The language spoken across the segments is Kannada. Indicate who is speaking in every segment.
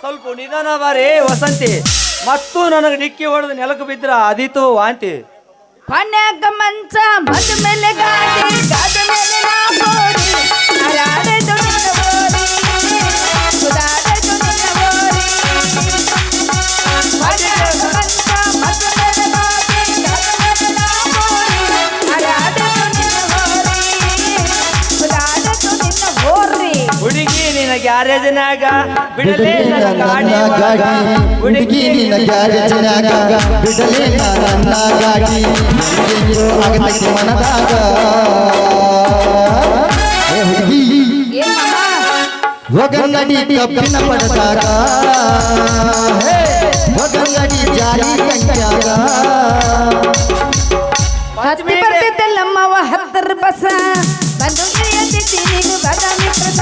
Speaker 1: ಸ್ವಲ್ಪ ನಿಧಾನ ಬಾರಿ ವಸಂತಿ. ಮತ್ತು ನನಗೆ ಡಿಕ್ಕಿ ಹೊಡೆದು ನೆಲಕ್ಕೆ ಬಿದ್ರ ಅದಿತು ವಾಂತಿ.
Speaker 2: ಮಂಚ ಮೇಲೆ ಗಾಡಿ ಮೇಲೆ ನಾ
Speaker 1: ಗ್ಯಾರೇಜಿನಾಗ ಬಿಡಲೇ
Speaker 3: ಬಿಡಲೇ
Speaker 1: ನನ್ನ ಗಾಡಿ
Speaker 3: ನನ್ನ
Speaker 1: ಒಳಗ.
Speaker 3: ಗಾಡಿ ಹುಡುಗಿ ನಿನ್ನ ಗ್ಯಾರೇಜಿನಾಗ ಬಿಡಲೇ ನನ್ನ ಗಾಡಿ ಹೆಂಗೆಂಗೋ ಆಗತೈತಿ ಮನದಾಗ ಏ ಹುಡುಗಿ
Speaker 2: ಏನ್ ಮಾಮ
Speaker 3: ಒಗಂಗಡಿ ಕಬ್ಬಿನ ಪಡೆದಾಗ ಹೇ, ಒಗಂಗಡಿ ಜಾರಿ ಕಂಡ್ಯಾಗ
Speaker 2: ಹತ್ತಿ ಬರ್ತಿದ್ದಲ್ಲಮ್ಮವ ಹತ್ತರ ಬಸ ಬಂದು ಇಳಿಯದಿದ್ದಿ ನೀನು ಬಾದಾಮಿ ಪ್ರಸ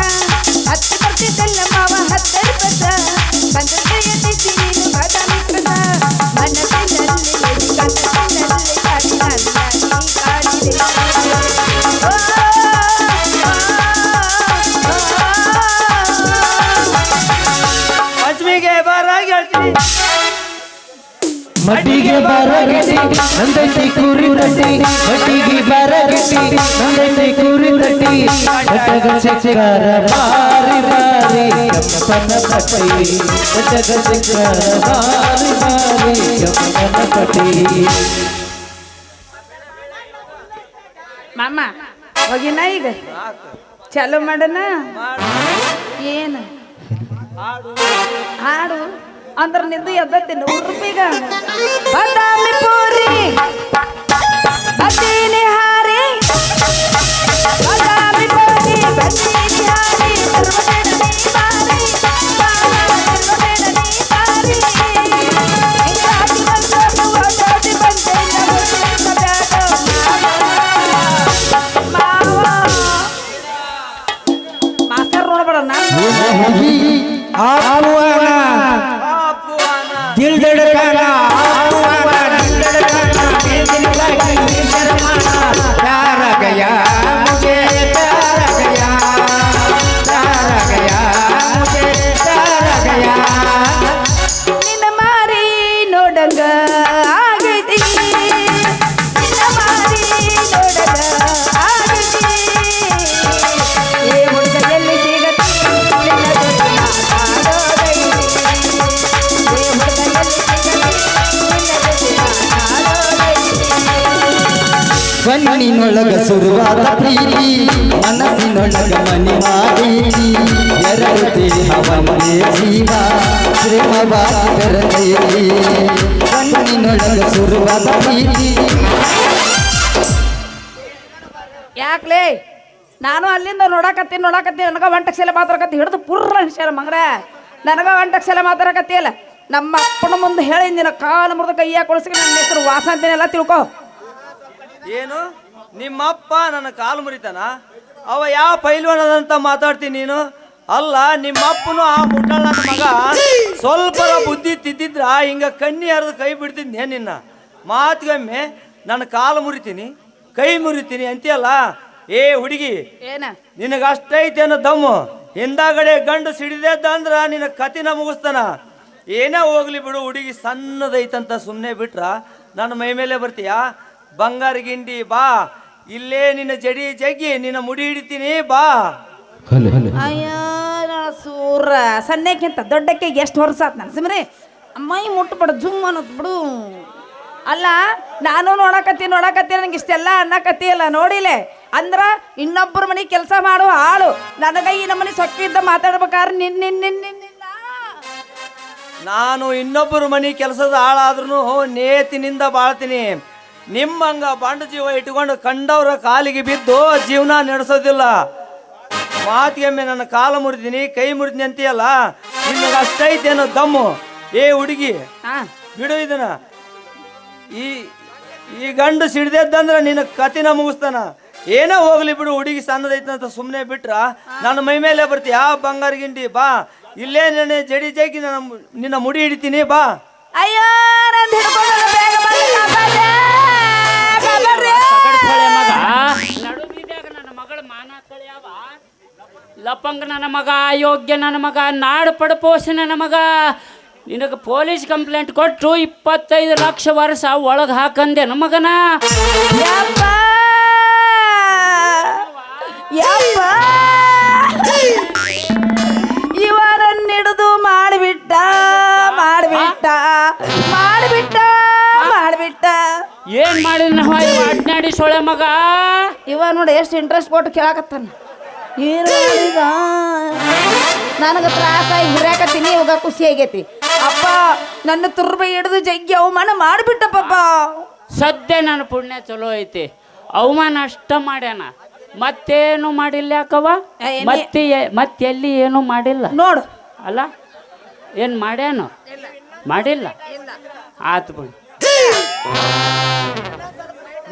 Speaker 2: ಹತ್ತಿ ಬರ್ತಿದ್ದಲ್ಲಮ್ಮವ ಹತ್ತರ ಬಸ ಬಂದು ಇಳಿಯದಿದ್ದಿ ನೀನು ಬಾದಾಮಿ ಪ್ರಸ ಮನಸ್ಸಿನಲ್ಲಿ ನುಡಿ ಕನಸಿನಲ್ಲಿ ಕಾಡಿ ನನ್ನ ನೀ ಕಾಡಿದೆ
Speaker 4: ಮಟ್ಟಿಗೆ ಬರಗಟ್ಟಿ ನಂದೈತಿ ಕುರಿ ತಟ್ಟಿ ಮಟ್ಟಿಗೆ ಬರಗಟ್ಟಿ ನಂದೈತಿ ಕುರಿ ತಟ್ಟಿ ಕಟ್ಟಗ ಚಕ್ರ ಬಾರಿ ಬಾರಿ ಕಪ್ಪನ ಪಟ್ಟಿ ಕಟ್ಟಗ ಚಕ್ರ ಬಾರಿ ಬಾರಿ ಕಪ್ಪನ ಪಟ್ಟಿ.
Speaker 2: ಮಾಮ ಹೋಗಿನ ಈಗ? ಚಾಲು ಮಾಡನ ಏನು? ಹಾಡು? ಅಂದ್ರ ನಿಂದು ಎದ್ದತ್ತಿ ನೂರು ರೂಪಾಯಿಗ ಬಾದಾಮಿ ಪೂರಿ ಬದೀನಿ ಹಾರಿ ಬದಾಮಿ ಪೂರಿ ಬದೀನಿ ಹಾರಿ ಮಾಸ್ತರ್ ನೋಡ್ಬೇಡ ನಾನು
Speaker 3: ಹುಡುಗಿ ಕಣ್ಣಿನೊಳಗ ಸುರುವಾದ ಪ್ರೀತಿ. ಮನಸ್ಸಿನೊಳಗ ಮನಿ ಮಾಡೀನಿ ಎರಡು ದೇಹವನ್ನೇ ಜೀವ. ಬೆರೆತೈತಿ ಕಣ್ಣಿನೊಳಗ ಸುರುವಾದ ಪ್ರೀತಿ.
Speaker 2: ಯಾಕ್ಲೇ? ನಾನು ಅಲ್ಲಿಂದ ನೋಡಾಕತ್ತೀನಿ ನೋಡಾಕತ್ತೀನಿ. ನನಗ ಒಂಟಕ್ಸೆಲೆ ಮಾತಾಡಕತ್ತಿ ಹಿಡಿದು ಪುರ್ರ ಹಿಡ್ಸ್ಯಾರ ಮಗನ ನನಗ ಒಂಟಕ್ಷಲ ಮಾತಾಡಕತ್ತಿಯಲ್ಲ ನಮ್ಮ ಅಪ್ಪನ ಮುಂದೆ ಹೇಳಿ ನಿನ್ನ ಕಾಲು ಮುರಿದ ಕೈಯ ಕೊಳಿಸ್ಕೊಂಡು ನನ್ನ ಹೆಸರು ವಾಸ ಅಂತೇನೆಲ್ಲ ತಿಳ್ಕೊ.
Speaker 1: ಏನು? ನಿಮ್ಮಪ್ಪ ನನ್ನ ಕಾಲು ಮುರಿತಾನ? ಅವ ಯಾವ ಪೈಲ್ವಾನದಂತ ಮಾತಾಡ್ತೀನಿ ನೀನು? ಅಲ್ಲ ನಿಮ್ಮಪ್ಪನು ಆ ನನ್ನ ಮಗ. ಸ್ವಲ್ಪ ಬುದ್ಧಿ ತಿದ್ದಿದ್ರ ಹಿಂಗ ಕಣ್ಣಿ ಹರಿದು ಕೈ ಬಿಡ್ತಿದ್ದೆ ನಿನ್ನ? ಮಾತುಗೊಮ್ಮೆ ನನ್ನ ಕಾಲು ಮುರಿತೀನಿ ಕೈ ಮುರಿತೀನಿ ಅಂತೀಯಲ್ಲ? ಏ ಹುಡುಗಿ
Speaker 2: ಏನ?
Speaker 1: ನಿನಗೆ ಅಷ್ಟೈತೇನೋ ದಮ್ಮು? ಹಿಂದಾಗಡೆ ಗಂಡು ಸಿಡಿದೆದ್ದ ಅಂದ್ರ ನಿನ್ನ ಕತಿನ ಮುಗಿಸ್ತಾನ. ಏನೇ ಹೋಗ್ಲಿ ಬಿಡು ಹುಡುಗಿ ಸಣ್ಣದೈತಂತ ಸುಮ್ಮನೆ ಬಿಟ್ರ. ನನ್ನ ಮೈ ಮೇಲೆ ಬರ್ತೀಯಾ? ಬಂಗಾರ ಗಿಂಡಿ ಬಾ. ಇಲ್ಲೇ ನಿನ್ನ ಜಡಿ ಜಗ್ಗಿ ನಿನ್ನ ಮುಡಿ ಹಿಡಿತೀನಿ ಬಾ.
Speaker 2: ಅಯ್ಯ ಸೂರ. ಸಣ್ಣಕ್ಕಿಂತ ದೊಡ್ಡಕ್ಕೆ ಎಷ್ಟು ವರ್ಷ ಆತ್ ನನ್ನ ಸುಮ್ಮನೆ ಮೈ ಮುಟ್ಟಬೇಡ ಜುಮ್ ಅನ್ನೋದು ಬಿಡು. ಅಲ್ಲ ನಾನು ನೋಡಕತ್ತೀನಿ ನೋಡಕತ್ತೀನಿ ನನಗೆ ಇಷ್ಟೆಲ್ಲ ಅನ್ನಕತ್ತಿಯಲ್ಲ ನೋಡಿಲೆ. ಅಂದ್ರ ಇನ್ನೊಬ್ಬರ ಮನೆ ಕೆಲಸ ಮಾಡು ಆಳು. ನನಗ ಈ ನಮ್ಮನೆ ಸೊಕ್ಕಿದ್ದ ಮಾತಾಡ್ಬೇಕಾದ್ರೆ ನಿನ್ ನಿನ್ ನಿನ್ ನಿನ್ ನಿನ್ನ.
Speaker 1: ನಾನು ಇನ್ನೊಬ್ಬರು ಮನೆ ಕೆಲಸದ ಆಳಾದ್ರೂ ನೇತಿನಿಂದ ಬಾಳ್ತೀನಿ. ನಿಮ್ಮಂಗ ಬಂಡ ಜೀವ ಇಟ್ಕೊಂಡು ಕಂಡವರ ಕಾಲಿಗೆ ಬಿದ್ದು ಜೀವನ ನಡೆಸೋದಿಲ್ಲ. ಮಾತಿಗೆಮ್ಮೆ ನನ್ನ ಕಾಲು ಮುರಿದಿನಿ ಕೈ ಮುರಿದಿನಿ ಅಂತೀಯಲ್ಲ ನಿಮಗೆ ಅಷ್ಟೈತೇನೋ ದಮ್ಮು. ಏ ಹುಡುಗಿ ಬಿಡು ಇದನ್ನ. ಈ ಈ ಗಂಡು ಸಿಡ್ದೆದ್ದಂದ್ರೆ ನಿನ್ನ ಕತಿನ ಮುಗಿಸ್ತಾನ. ಏನೋ ಹೋಗ್ಲಿ ಬಿಡು ಹುಡುಗಿ ಸಣ್ಣದೈತೆ ಅಂತ ಸುಮ್ಮನೆ ಬಿಟ್ರ ನನ್ನ ಮೈ ಮೇಲೆ ಬರ್ತೀಯ ಬಂಗಾರ ಗಿಂಡಿ ಬಾ. ಇಲ್ಲೇ ನನ್ನ ಜಡಿ ಜಗ್ಗಿ ನನ್ನ ನಿನ್ನ ಮುಡಿ ಹಿಡಿತೀನಿ ಬಾ.
Speaker 2: ಅಯ್ಯೋ
Speaker 5: ಲಪಂಗ ನನ್ನ ಮಗ ಅಯೋಗ್ಯ ನನ್ನ ಮಗ ನಾಡು ಪಡಪೋಸ ನನ್ನ ಮಗ. ನಿನಗೆ ಪೊಲೀಸ್ ಕಂಪ್ಲೇಂಟ್ ಕೊಟ್ಟು ಇಪ್ಪತ್ತೈದು ಲಕ್ಷ ವರ್ಷ ಒಳಗೆ ಹಾಕಂದೆ ನಮ್ಮ ಮಗನ.
Speaker 2: ಯಪ್ಪ! ಯಪ್ಪ! ಇವರನ್ನ ಹಿಡಿದು ಮಾಡಿಬಿಟ್ಟ ಮಾಡಿಬಿಟ್ಟ ಮಾಡಿಬಿಟ್ಟ ಮಾಡಿಬಿಟ್ಟ.
Speaker 5: ಏನ್ ಮಾಡಿದ ಅಡ್ನಾಡಿ ಸೊಳೆ ಮಗ.
Speaker 2: ಇವ ನೋಡಿ ಎಷ್ಟು ಇಂಟ್ರೆಸ್ಟ್ ಕೊಟ್ಟು ಕೇಳಾಕತ್ತಾನ. ಏನು ಮಾಡಿದ ನನಗೆ ತ್ರಾಸಾಗಿ ಹುರ್ಯಾಕತ್ತೀನಿ ಇವಾಗ ಖುಷಿ ಆಗೈತಿ. ಅಪ್ಪ ನನ್ನ ತುರ್ಬೆ ಹಿಡಿದು ಜಗ್ಗಿ ಅವಮಾನ ಮಾಡಿಬಿಟ್ಟ ಪಾಪ
Speaker 5: ಸದ್ಯ ನನ್ನ ಪುಣ್ಯ ಚಲೋ ಐತಿ. ಅವಮಾನ ಅಷ್ಟ ಮಾಡ್ಯಾನ. ಮತ್ತೇನು ಮಾಡಿಲ್ಲ ಯಾಕವ
Speaker 2: ಏ, ನೀ-
Speaker 5: ಮತ್ತೆ ಮತ್ತೆಲ್ಲಿ ಏನು ಮಾಡಿಲ್ಲ?
Speaker 2: ನೋಡು.
Speaker 5: ಅಲ್ಲ ಏನು ಮಾಡ್ಯಾನು? ಮಾಡಿಲ್ಲ. ಆತು ಬಿಡು.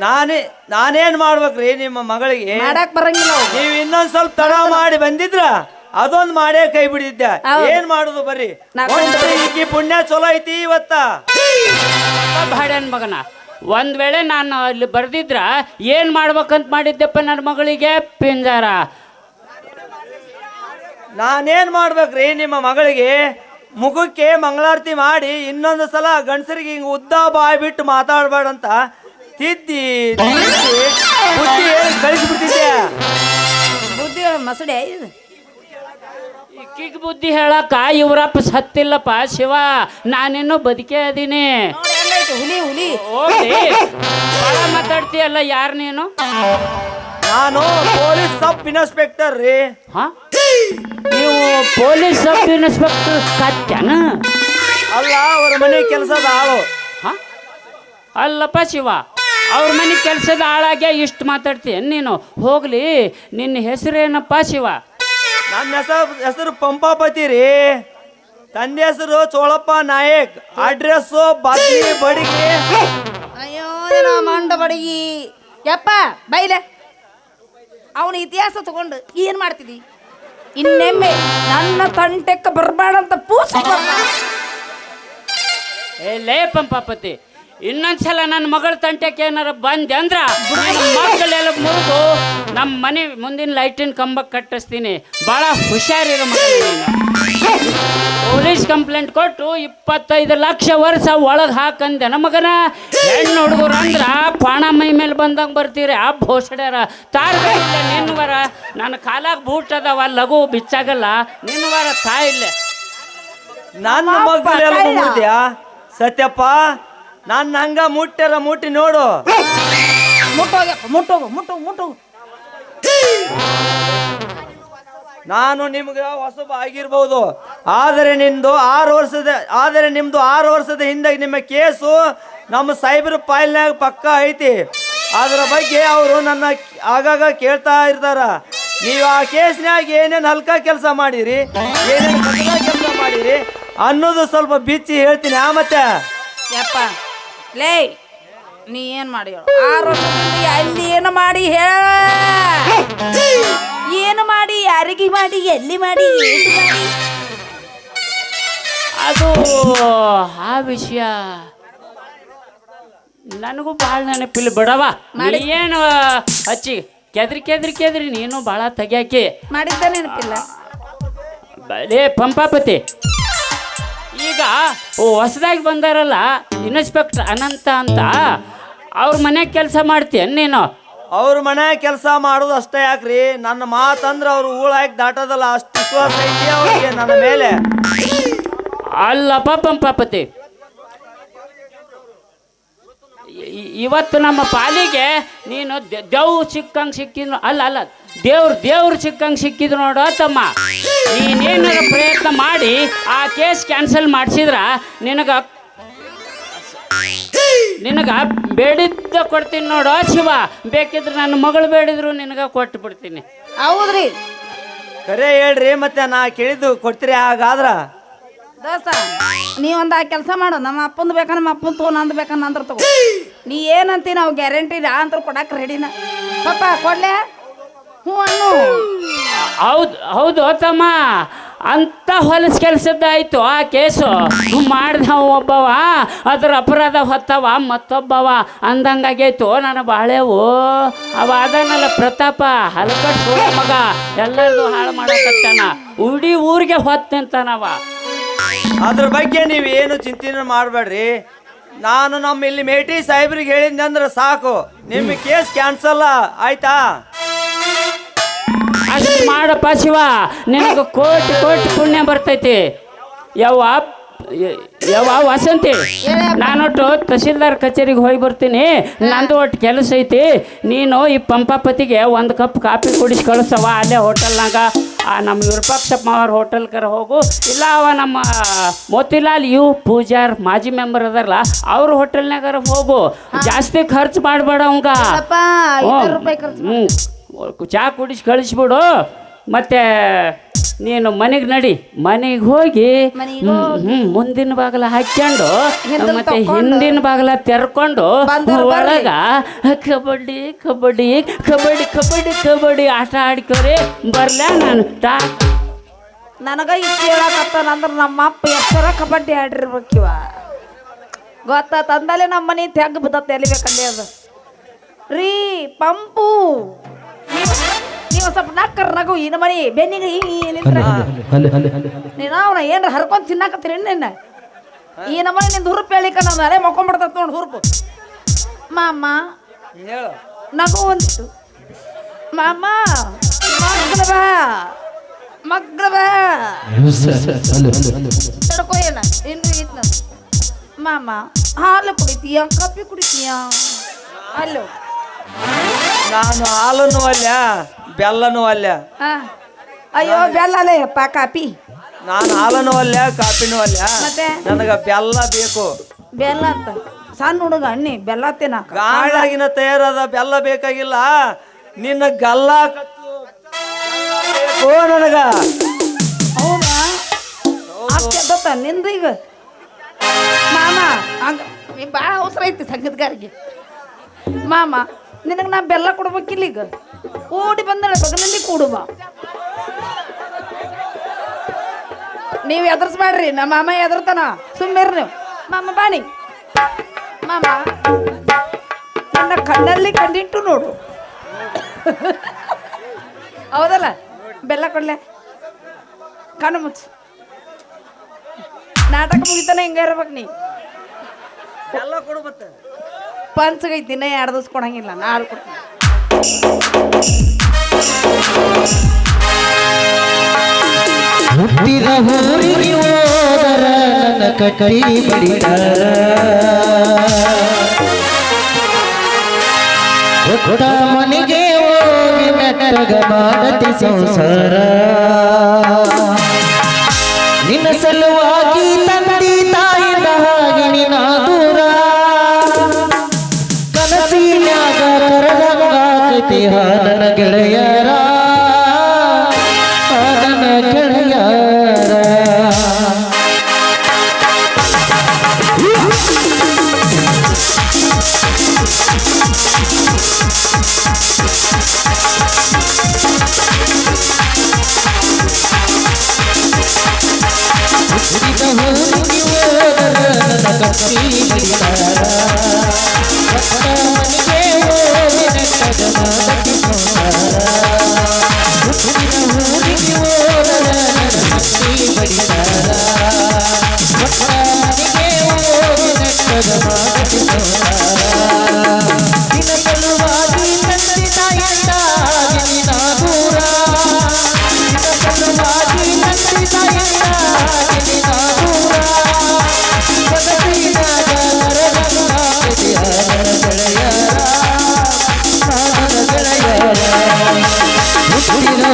Speaker 1: ನಾನೇ ನಾನೇನ್ ಮಾಡ್ಬೇಕ್ರಿ ನಿಮ್ಮ ಮಗಳಿಗೆ?
Speaker 2: ಮಾಡಕ್ ಬರಂಗಿಲ್ಲ ಅವ್ರು.
Speaker 1: ನೀವ್ ಇನ್ನೊಂದ್ ಸ್ವಲ್ಪ ತಡ ಮಾಡಿ ಬಂದಿದ್ರ ಅದೊಂದ್ ಮಾಡೇ ಕೈ ಬಿಡಿದ್ದೆ.
Speaker 2: ಹೌದು.
Speaker 1: ಏನ್ ಮಾಡುದು ಬರ್ರಿ?
Speaker 2: ನಾ
Speaker 1: ಈಕಿ ಪುಣ್ಯ ಚಲೋ ಐತಿ ಇವತ್ತ.
Speaker 5: ಬಾಡ್ಯಾನ ಮಗನ. ಒಂದ್ ವೇಳೆ ನಾನು ಅಲ್ಲಿ ಬರ್ದಿದ್ರ ಏನ್ ಮಾಡ್ಬೇಕಂತ ಮಾಡಿದ್ದೆಪ್ಪ ನನ್ನ ಮಗಳಿಗೆ? ಪಿಂಜಾರ.
Speaker 1: ನಾನೇನ್ ಮಾಡ್ಬೇಕ್ರಿ ನಿಮ್ಮ ಮಗಳಿಗೆ? ಮುಖಕ್ಕೆ ಮಂಗಳಾರತಿ ಮಾಡಿ ಇನ್ನೊಂದು ಸಲ ಗಂಡಸರಿಗೆ ಹಿಂಗ್ ಉದ್ದ ಬಾಯ್ ಬಿಟ್ಟು ಮಾತಾಡ್ಬೇಡಂತ ತಿದ್ದಿ ತಿದ್ದಿ ಬುದ್ಧಿ ಹೇಳಿ ಕಳಿಸ್ಬಿಟ್ಟಿದ್ದೆ
Speaker 2: ಬುದ್ಧಿ ಮಸಡೆ ಇದು
Speaker 5: ಇಕ್ಕಿಗೆ ಬುದ್ಧಿ ಹೇಳಕ್ಕ ಇವ್ರಪ್ಪ ಸತ್ತಿಲ್ಲಪ್ಪ ಶಿವ ನಾನೇನು ಬದುಕೇ ಅದೀನಿ.
Speaker 2: ನೋಡಿ ಹುಲಿ ಹುಲಿ.
Speaker 5: ಹೋಗ್ಲಿ. ಭಾಳ ಮಾತಾಡ್ತೀಯಲ್ಲ ಯಾರು ನೀನು?
Speaker 1: ನಾನು ಪೊಲೀಸ್ ಸಬ್ ಇನ್ಸ್ಪೆಕ್ಟರ್ ರೀ.
Speaker 5: ಹಾ? ನೀವು ಪೊಲೀಸ್ ಸಬ್ ಇನ್ಸ್ಪೆಕ್ಟರ್ ಸತ್ಯನ?
Speaker 1: ಅಲ್ಲ ಅವ್ರ ಮನೆ ಕೆಲಸದ ಆಳು.
Speaker 5: ಹಾ? ಅಲ್ಲಪ್ಪ ಶಿವ. ಅವ್ರ ಮನೆ ಕೆಲಸದ ಹಾಳಾಗ್ಯ ಇಷ್ಟು ಮಾತಾಡ್ತೀಯ ನೀನು? ಹೋಗ್ಲಿ ನಿನ್ನ ಹೆಸರೇನಪ್ಪ ಶಿವ?
Speaker 1: ನನ್ನ ಹೆಸರು ಹೆಸರು ಪಂಪಾಪತಿ ರೀ. ತಂದೆ ಹೆಸರು ಚೋಳಪ್ಪ ನಾಯಕ್. ಅಡ್ರೆಸ್ಸು ಬಾದ್ಲಿ ಬಡಿಗೆ.
Speaker 2: ಅಯ್ಯೋ ನಿನ್ನ ಮಂಡ ಬಡಗಿ. ಯಪ್ಪ ಬೈಲೆ. ಅವನ ಇತಿಹಾಸ ತಗೊಂಡು ಏನ್ ಮಾಡ್ತಿದಿ? ಇನ್ನೆಮ್ಮೆ ನನ್ನ ತಂಟೆಕ್ಕ ಬರ್ಬಾರ್ದಂತ ಪೂಸ
Speaker 5: ಏ ಲೇ ಪಂಪಾಪತಿ ಇನ್ನೊಂದ್ಸಲ ನನ್ನ ಮಗಳ ತಂಟೆಗೆ ಏನಾರ ಬಂದೆ ಅಂದ್ರ ಮಕ್ಕಳೆಲ್ಲ ಮುರಿದು ನಮ್ಮ ಮನೆ ಮುಂದಿನ ಲೈಟಿನ ಕಂಬ ಕಟ್ಟಿಸ್ತೀನಿ. ಭಾಳ ಹುಷಾರಿರೋ ಮಗ ಪೊಲೀಸ್ ಕಂಪ್ಲೇಂಟ್ ಕೊಟ್ಟು ಇಪ್ಪತ್ತೈದು ಲಕ್ಷ ವರ್ಷ ಒಳಗೆ ಹಾಕಂದೆ. ನಮ್ಮ ಮಗನ ಹೆಣ್ಣು ಹುಡುಗರು ಅಂದ್ರ ಪಾಣ ಮೈ ಮೇಲೆ ಬಂದಂಗೆ ಬರ್ತೀರಿ. ಆ ಭೋಸಡ್ಯಾರ ತಾರ್ಗಳಿಲ್ಲ ನಿನ್ನವರ ನನ್ನ ಕಾಲಾಗ ಬೂಟ್ ಅದಾವ, ಲಘು ಬಿಚ್ಚಾಗಲ್ಲ. ನಿನ್ನವರ ತಾಯಿಲ್ಲ
Speaker 1: ನನ್ನ ಸತ್ಯಪ್ಪ ನನ್ನ ಹಂಗ ಮುಟ್ಟ್ಯಾರ ಮುಟ್ಟಿ ನೋಡು.
Speaker 2: ಮುಟ್ಟೋಗ್ಯಪ್ಪ ಮುಟ್ಟೋಗು ಮುಟ್ಟು ಮುಟ್ಟು.
Speaker 1: ನಾನು ನಿಮ್ಗೆ ಹೊಸಬ ಆಗಿರ್ಬೋದು. ಆದರೆ ನಿಮ್ದು ಆರು ವರ್ಷದ ಆದರೆ ನಿಮ್ದು ಆರು ವರ್ಷದ ಹಿಂದೆ ನಿಮ್ಮ ಕೇಸು ನಮ್ಮ ಸೈಬರ್ ಫೈಲ್ನಾಗ ಪಕ್ಕ ಐತಿ. ಅದರ ಬಗ್ಗೆ ಅವರು ನನ್ನ ಆಗಾಗ ಕೇಳ್ತಾ ಇರ್ತಾರ. ನೀವು ಆ ಕೇಸ್ನಾಗ ಏನೇನು ಹಲ್ಕ ಕೆಲಸ ಮಾಡಿರಿ ಏನೇನು ಕೆಲಸ ಮಾಡಿರಿ ಅನ್ನೋದು ಸ್ವಲ್ಪ ಬಿಚ್ಚಿ ಹೇಳ್ತೀನಿ ಆ ಮತ್ತೆ?
Speaker 2: ಯಪ್ಪ ಲೇ ನೀ ಏನ್ ಮಾಡಿ ಹೇಳು? ಆರು ವರ್ಷದಿಂದ ಅಲ್ಲಿ ಏನು ಮಾಡಿ ಹೇಳ? ಏನು ಮಾಡಿ ಯಾರಿಗೆ ಮಾಡಿ ಎಲ್ಲಿ ಮಾಡಿ ಏನು ಮಾಡಿ?
Speaker 5: ಅದು ಆ ವಿಷಯ ನನಗೂ ಭಾಳ ನೆನಪಿಲ್ಲ ಬಿಡವ. ಏನು ಹಚ್ಚಿ ಕೆದ್ರಿ ಕೆದ್ರಿ ಕೆದ್ರಿ ನೀನು ಭಾಳ ತೆಗ್ಯಾಕಿ.
Speaker 2: ಮಾಡಿದ್ದ ನೆನಪಿಲ್ಲ.
Speaker 5: ಲೇ ಪಂಪಾಪತಿ. ಈಗ ಹೊಸದಾಗಿ ಬಂದಾರಲ್ಲ ಇನ್ಸ್ಪೆಕ್ಟರ್ ಅನಂತ ಅಂತ. ಅವ್ರ ಮನೆ ಕೆಲಸ ಮಾಡ್ತೀಯ ನೀನು?
Speaker 1: ಅವ್ರ ಮನೆ ಕೆಲಸ ಮಾಡೋದು ಅಷ್ಟೇ ಯಾಕ್ರಿ? ನನ್ನ ಮಾತಂದ್ರೆ ಅವ್ರು ಊಳಾಗಿ ದಾಟೋದಲ್ಲ ಅಷ್ಟು ವಿಶ್ವಾಸ ಐತಿ ಅವ್ರಿಗೆ ನನ್ನ ಮೇಲೆ?
Speaker 5: ಅಲ್ಲ ಪಾಪಂ ಪಾಪತಿ. ಇವತ್ತು ನಮ್ಮ ಪಾಲಿಗೆ ನೀನು ದೆವ್ ದೇವ್ ಸಿಕ್ಕಂಗೆ ಸಿಕ್ಕಿದ್ರು ಅಲ್ಲ ಅಲ್ಲ. ದೇವ್ರು ದೇವ್ರು ಸಿಕ್ಕಂಗೆ ಸಿಕ್ಕಿದ್ರು ನೋಡೋ ತಮ್ಮ ನೀನೇನಾದ್ರು ಪ್ರಯತ್ನ ಮಾಡಿ ಆ ಕೇಸ್ ಕ್ಯಾನ್ಸಲ್ ಮಾಡಿಸಿದ್ರ ನಿನಗ ನಿನಗ ಬೇಡಿದ್ದ ಕೊಡ್ತೀನಿ ನೋಡೋ ಶಿವ. ಬೇಕಿದ್ರೆ ನನ್ನ ಮಗಳು ಬೇಡಿದ್ರು ನಿನಗ ಕೊಟ್ಟು ಬಿಡ್ತೀನಿ.
Speaker 2: ಹೌದ್ರಿ.
Speaker 1: ಖರೆ ಹೇಳ್ರಿ ಮತ್ತೆ ನಾ ಕೇಳಿದ್ದು ಕೊಡ್ತೀರಿ ಹಾಗಾದ್ರ.
Speaker 2: ದೋಸ್ತ ನೀ ಒಂದು ಆ ಕೆಲಸ ಮಾಡು. ನಮ್ಮ ಅಪ್ಪಂದು ಬೇಕಾ ನಮ್ಮ ಅಪ್ಪನ ತಗೋ ನಂದು ಬೇಕಾ ನಂದ್ರ ತಗೋ. ನೀ ಏನಂತೀನಿ ನಾವು ಗ್ಯಾರಂಟಿ ಅಂತ ಕೊಡಕ್ಕೆ ರೆಡಿನ ಪಪ್ಪ ಕೊಡ್ಲೆ? ಹ್ಞೂ ಅನ್ನು
Speaker 5: ಹೌದು ಹೌದು ತಮ್ಮ ಅಂತ ಹೊಲಸ್ ಕೆಲಸದ ಆಯ್ತು ಆ ಕೇಸು. ಮಾಡಿದವ ಒಬ್ಬವ ಅದ್ರ ಅಪರಾಧ ಹೊತ್ತವ ಮತ್ತೊಬ್ಬವ. ಅಂದಂಗಾಗೈತು ನನ್ನ ಬಾಳೆವು ಅವ ಅದನ್ನಲ್ಲ ಪ್ರತಾಪ ಹಲಕಟ್ಟು ಮಗ. ಎಲ್ಲರದು ಹಾಳು ಮಾಡಕತ್ತಾನ. ಉಡಿ ಊರಿಗೆ ಹೊತ್ತಂತಾನವ
Speaker 1: ಅದ್ರ ಬಗ್ಗೆ ನೀವು ಏನು ಚಿಂತನೆ ಮಾಡಬೇಡ್ರಿ. ನಾನು ನಮ್ಮ ಇಲ್ಲಿ ಮೇಟಿ ಸಾಹೇಬ್ರಿಗೆ ಹೇಳಿದ್ದೆ ಅಂದ್ರೆ ಸಾಕು. ನಿಮ್ಮ ಕೇಸ್ ಕ್ಯಾನ್ಸಲ್ ಆಯ್ತಾ?
Speaker 5: ಅಷ್ಟು ಮಾಡಪ್ಪ ಶಿವ. ನಿನಗೆ ಕೋಟಿ ಕೋಟಿ ಪುಣ್ಯ ಬರ್ತೈತಿ. ಯಾವ ಯಾವ ವಸಂತಿ ನಾನೊಟ್ಟು ತಹಸೀಲ್ದಾರ್ ಕಚೇರಿಗೆ ಹೋಗಿ ಬರ್ತೀನಿ. ನಂದು ಒಟ್ಟು ಕೆಲಸ ಐತಿ. ನೀನು ಈ ಪಂಪಾಪತಿಗೆ ಒಂದು ಕಪ್ ಕಾಫಿ ಕುಡಿಸಿ ಕಳಿಸವ ಅಲ್ಲೇ ಹೋಟೆಲ್ನಾಗ. ಆ ನಮ್ಮ ವಿರೂಪಾಕ್ಷಪ್ಪ ಅವ್ರ ಹೋಟೆಲ್ಕರ ಹೋಗು. ಇಲ್ಲ ಅವ ನಮ್ಮ ಮೋತಿಲಾಲ್ ಯು ಪೂಜಾರ್ ಮಾಜಿ ಮೆಂಬರ್ ಅದಾರಲ್ಲ ಅವ್ರ ಹೋಟೆಲ್ನಾಗಾರ ಹೋಗು. ಜಾಸ್ತಿ ಖರ್ಚು ಮಾಡಬೇಡ ಅವಂಗ. ಹ್ಞೂ ಚಾ ಕುಡಿಸಿ ಕಳಿಸ್ಬಿಡು. ಮತ್ತೆ ನೀನು ಮನೆಗೆ ನಡಿ. ಮನೆಗೆ ಹೋಗಿ ಹ್ಮ್, ಮುಂದಿನ ಬಾಗಲ ಹಾಕ್ಕೊಂಡು ಮತ್ತೆ ಹಿಂದಿನ ಬಾಗಲ ತೆರ್ಕೊಂಡು. ಒಳಗ ಕಬಡ್ಡಿ ಕಬಡ್ಡಿ ಕಬಡ್ಡಿ ಕಬಡ್ಡಿ ಕಬಡ್ಡಿ ಆಟ ಆಡ್ಕೋರಿ. ಬರ್ಲ ನಾನು? ತಾ.
Speaker 2: ನನಗ ನಮ್ಮ ಅಪ್ಪ ಎಷ್ಟರ ಕಬಡ್ಡಿ ಆಡಿರ್ಬೇಕಿವ ಗೊತ್ತ? ತಂದಲ್ಲಿ ನಮ್ಮ ಮನೆ ತೆಗ್ ಬಿದ್ದತ್ತೆ ಎಲಿಬೇಕಲ್ಲಿ ಅದು. ರೀ ಪಂಪು. ಸ್ವಲ್ಪ ನಕ್ಕರ್ ನಗು ಈ ಮನಿ ಬೆನ್ನಿಗೆ ನೀನು ಅವನ ಏನ್ರ ಹರ್ಕೊಂಡ್ ತಿನ್ನಾಕತ್ತೀರಿ ನಿನ್ನ? ಈ ನಮ್ಮನೆ ನಿಂದ ಹುರುಪು ಹೇಳಿಕ ನಾನು ಅಲೆ ಮಕ್ಕೊಂಡ್ಬಿಡ್ತತ್ ನೋಡಿ ಹುರುಪು. ಮಾಮ
Speaker 1: ಹೇಳು.
Speaker 2: ನಗು ಒಂದಿತ್ತು ಮಾಮ ಮಗ್ಳ ಬಾ ಮಗ್ಳ ಬಾ. ತಡ್ಕೋ ಏನ? ಇನ್ನು ಇದ್ನ. ಮಾಮ ಹಾಲು ಕುಡಿತೀಯ? ಕಾಫಿ ಕುಡಿತೀಯ? ಅಲ್ಲೋ
Speaker 1: ನಾನು ಹಾಲನ್ನು ಅಲ್ಲ ಬೆಲ್ಲನೂ ಅಲ್ಲ.
Speaker 2: ಹಾ. ಅಯ್ಯೋ ಬೆಲ್ಲ ಅಲ್ಲೇ ಅಪ್ಪ ಕಾಪಿ.
Speaker 1: ನಾನು ಹಾಲನ್ನು ಅಲ್ಲ ಕಾಪಿನೂ ಅಲ್ಲ.
Speaker 2: ಮತ್ತೆ?
Speaker 1: ನನಗೆ ಬೆಲ್ಲ ಬೇಕು.
Speaker 2: ಬೆಲ್ಲ ಅಂತ. ಸಣ್ಣ ಹುಡುಗ ಅಣ್ಣಿ ಬೆಲ್ಲ ತಿನ್ನ
Speaker 1: ಗಾಳಾಗಿನ ತಯಾರಾದ ಬೆಲ್ಲ ಬೇಕಾಗಿಲ್ಲ. ನಿನ್ನ ಗಲ್ಲ ಓ ನನಗ.
Speaker 2: ಹೌದಾ? ನಿಂದು ಈಗ? ಮಾಮ ಹಂಗ ಭಾಳ ಅವಸರ ಐತಿ ಸಂಗೀತಗಾರಿಗೆ ಮಾಮ ನಿನಗೆ ನಾ ಬೆಲ್ಲ ಕೊಡ್ಬೇಕಿಲ್ಲ ಈಗ? ಓಡಿ ಬಂದಳ ಬಗಲಲ್ಲಿ ಕೂಡುವ. ನೀವು ಎದುರಿಸ್ಬೇಡ್ರಿ ನಮ್ಮ ಮಾಮ ಎದುರ್ತಾನ. ಸುಮ್ಮಿರ್ರಿ ನೀವು. ಮಾಮ ಬಾನಿ ಮಾಮ, ನನ್ನ ಕಣ್ಣಲ್ಲಿ ಕಣ್ಣಿಟ್ಟು ನೋಡು. ಹೌದಲ್ಲ? ಬೆಲ್ಲ ಕೊಡ್ಲೆ. ಕಣ್ಣು ಮುಚ್ಚು. ನಾಟಕ ಮುಗಿತಾನೆ ಹಿಂಗ ಇರ್ಬೇಕು ನೀ.
Speaker 1: ಬೆಲ್ಲ ಕೊಡು
Speaker 2: ಪಂಚಗೈತಿ ದಿನ ಎರಡು ದಿವ್ಸ ಕೊಡಂಗಿಲ್ಲ ನಾಳೆ ಕೊಡ್ತೀನಿ.
Speaker 4: ಹುಟ್ಟಿದ ಊರಿಗೆ ಹೋದರ ನನ್ನ ಕೈ ಬಿಡಿದ. ಹುಟ್ಟ ಮನೆಗೆ ಹೋಗಿ ನೆಟ್ಟಗ ಮಾಡತಿ ಸಂಸಾರ. ನಿನ್ನ ಸಲುವಾಗಿ ಕಟ್ಟಿ ಬಡಿದಾರ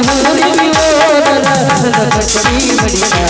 Speaker 4: ಊರಿಗೆ ಹೋದರ ನನ್ನ ಕಟ್ಟಿ ಬಡಿದಾರ